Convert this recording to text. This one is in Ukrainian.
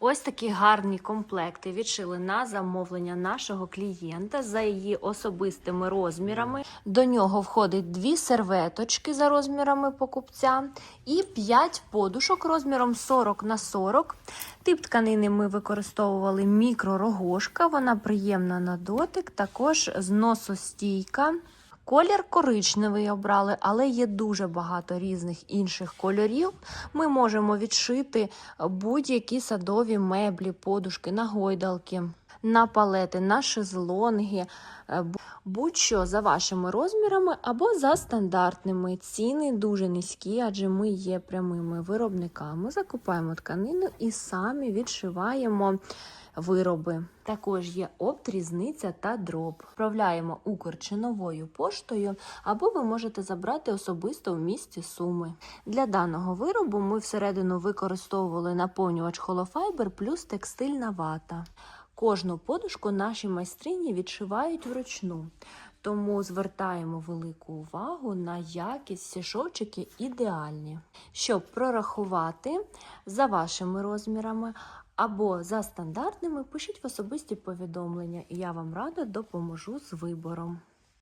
Ось такі гарні комплекти відшили на замовлення нашого клієнта за її особистими розмірами. До нього входить дві серветочки за розмірами покупця і 5 подушок розміром 40 на 40. Тип тканини ми використовували мікророгошка, вона приємна на дотик, також зносостійка. Колір коричневий обрали, але є дуже багато різних інших кольорів. Ми можемо відшити будь-які садові меблі, подушки, на гойдалки, на палети, на шезлонги, е, будь-що за вашими розмірами або за стандартними. Ціни дуже низькі, адже ми є прямими виробниками. Закупаємо тканину і самі відшиваємо вироби. Також є опт, та дроб. Вправляємо Укр чи новою поштою, або ви можете забрати особисто в місті Суми. Для даного виробу ми всередину використовували наповнювач холофайбер плюс текстильна вата. Кожну подушку наші майстрині відшивають вручну. Тому звертаємо велику увагу на якість, сішочки ідеальні. Щоб прорахувати за вашими розмірами або за стандартними, пишіть в особисті повідомлення, і я вам рада допоможу з вибором.